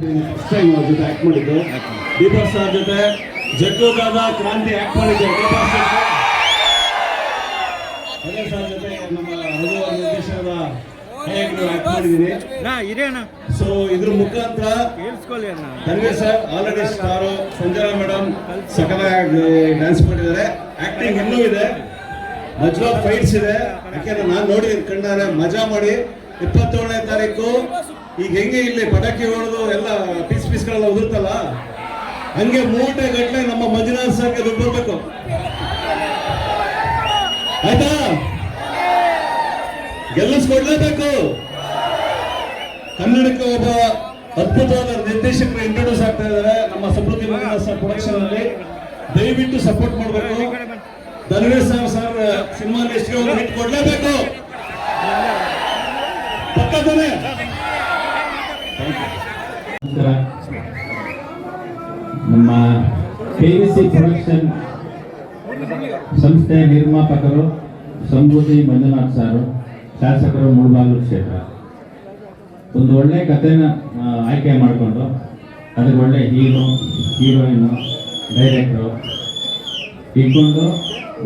First time ಅವ್ರ ಜೊತೆ act ಮಾಡಿದ್ದು. ದೀಪಕ್ ಸರ್ ಜೊತೆ ಜಗ್ಗುದಾದ ಕ್ರಾಂತಿ ಆಕ್ಟ್ ಮಾಡಿದ್ದೆ. ದೀಪಕ್ ಜೊತೆ. ಸರ್ ಜೊತೆ ನಮ್ಮ ರಘು ನಿರ್ದೇಶನದ ಆಕ್ಟ್ ಮಾಡಿದ್ದೀನಿ. ಸೊ ಇದ್ರ ಮುಖಾಂತರ ಅಣ್ಣ. Sir already star Sanjana madam ಸಕಲ ಡ್ಯಾನ್ಸ್ ಮಾಡಿದ್ದಾರೆ. ಆಕ್ಟಿಂಗ್ ಇನ್ನೂ ಇದೆ. ಮಜ್ವಾ ಫೈಟ್ಸ್ ಇದೆ. ಯಾಕೆಂದ್ರೆ ನಾನು ನೋಡಿ ಕಣ್ಣಾರೆ. ಮಜಾ ಮಾಡಿ. ಇಪ್ಪತ್ತೇಳನೇ ತಾರೀಕು ಈಗ ಹೆಂಗೆ ಇಲ್ಲಿ ಪಟಾಕಿ ಹೊಡೆದು ಎಲ್ಲ ಪೀಸ್ ಪೀಸ್ಗಳೆಲ್ಲ ಉದುರ್ತಲ್ಲ ಹಂಗೆ ಮೂಟೆ ಗಟ್ಟಲೆ ನಮ್ಮ ಮಂಜುನಾಥ್ ಸರ್ಗೆ ದುಡ್ಡು ಬರ್ಬೇಕು ಆಯ್ತಾ? ಗೆಲ್ಲಿಸ್ಕೊಡ್ಲೇಬೇಕು. ಕನ್ನಡಕ್ಕೆ ಒಬ್ಬ ಅದ್ಭುತವಾದ ನಿರ್ದೇಶಕರು ಇಂಟ್ರೊಡ್ಯೂಸ್ ಆಗ್ತಾ ಇದ್ದಾರೆ. ನಮ್ಮ ಸಮೃದ್ಧಿ ಪ್ರೊಡಕ್ಷನ್ ಅಲ್ಲಿ. ದಯವಿಟ್ಟು ಸಪೋರ್ಟ್ ಮಾಡಬೇಕು. ಧನವೇ ಸರ್ ಸರ್ ಸಿನಿಮಾ ಹಿಟ್ ಕೊಡ್ಲೇಬೇಕು. ಪಕ್ಕದನೆ ನಮ್ಮ ಕೆ ವಿ ಸಿ ಪ್ರೊಡಕ್ಷನ್ ಸಂಸ್ಥೆ ನಿರ್ಮಾಪಕರು ಸಂಭೂತಿ ಮಂಜುನಾಥ್ ಸಾರು, ಶಾಸಕರು ಮುಳ್ಬಾಗಲು ಕ್ಷೇತ್ರ. ಒಂದು ಒಳ್ಳೆ ಕಥೆನ ಆಯ್ಕೆ ಮಾಡಿಕೊಂಡು ಅದಕ್ಕೆ ಒಳ್ಳೆ ಹೀರೋ ಹೀರೋಯಿನ್ನು ಡೈರೆಕ್ಟ್ರು ಇಟ್ಕೊಂಡು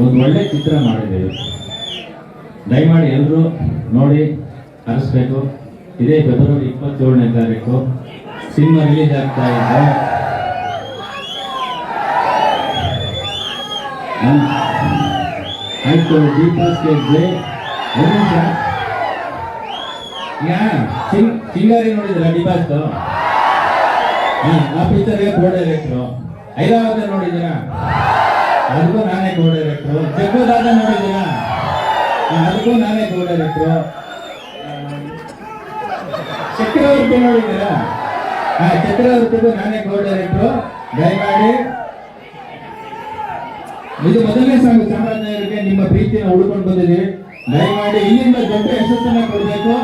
ಒಂದು ಒಳ್ಳೆ ಚಿತ್ರ ಮಾಡಿದ್ದೇವೆ. ದಯಮಾಡಿ ಎಲ್ಲರೂ ನೋಡಿ ಹರಿಸ್ಬೇಕು ಇದೇ ಫೆಬ್ರವರಿ ಇಪ್ಪತ್ತೇಳನೇ ತಾರೀಕು. ಸಿನಿಮಾ ರಿಲೀಸ್ ಆಗ್ತಾ ಇದೆ. ನಮ್- ಆಯ್ತು ದೀಪಾಸ್ಗೆ ಜೈ ಒಂದು ನಿಮಿಷ ಈಗ sing, ಸಿಂಗಾರಿ ನೋಡಿದ್ರ ಡಿಪಾಸ್ ಆ ಪಿಕ್ಚರ್ಗೆ ಕೋ ಡೈರೆಕ್ಟ್ರು ಐರಾವತ ನೋಡಿದ್ದೀರಾ ಅದಕ್ಕೂ ನಾನೇ ಕೋ ಡೈರೆಕ್ಟ್ರು ಜಗ್ಗುದಾದ ನೋಡಿದ್ದೀರಾ ಅದಕ್ಕೂ ನಾನೇ ಕೋ ಡೈರೆಕ್ಟ್ರು ಚಕ್ರವರ್ತಿ ನೋಡಿದ್ದೀರಾ ಹಾ ಚಕ್ರವರ್ತಿಗೂ ನಾನೇ ಕೋ ಡೈರೆಕ್ಟ್ರು ದಯಮಾಡಿ ಇದು ಮೊದಲನೇ ಸಾಲು ಚಾಮರಾಜನಗರಿಗೆ ನಿಮ್ಮ ಪ್ರೀತಿಯನ್ನು ಉಳ್ಕೊಂಡು ಬಂದಿದ್ದೀವಿ ದಯಮಾಡಿ ಇಲ್ಲಿಂದ ದೊಡ್ಡ ಯಶಸ್ಸನ್ನ ಕೊಡಬೇಕು